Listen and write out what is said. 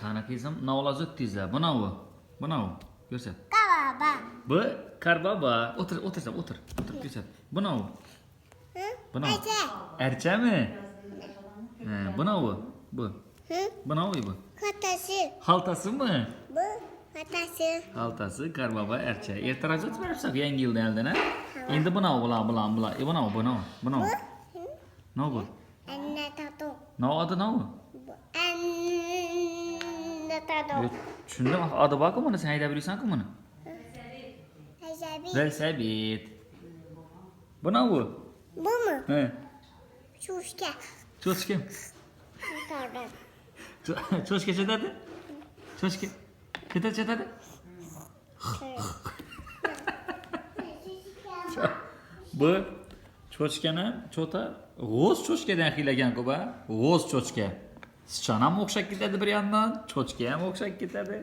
qanaqaysam navlazut desa bunavi bunavi ko'rsat Kababa. bu karbaba. O'tir o'tirsam o'tir o'tir ko'rsat bunavi Hı? bunavi Ece. archami ha bunavi bu Hı? bunavi bu? Katası. xaltasimi Bu katası. xaltasi karbaba ertaroq o'tib beribsan yangi yildan oldin a endi bunavi bular bular bular e bunavi bunavi bunavi nima bu Anne tato. nima oti nima Bu? Anne tato. Bu tushundim oti borku buni sen haydab yuribsanku buni velosiped bunavi bu Bu? Mu? cho'chka Yukarıdan. Cho- cho'chka chetadi cho'chka chetadi chetadi bu cho'chkani cho'ta g'o'z cho'chkadan xiylaganku ba g'o'z cho'chka sichon ham o'xshab ketadi bir yandan? Cho'chka ham o'xshab ketadi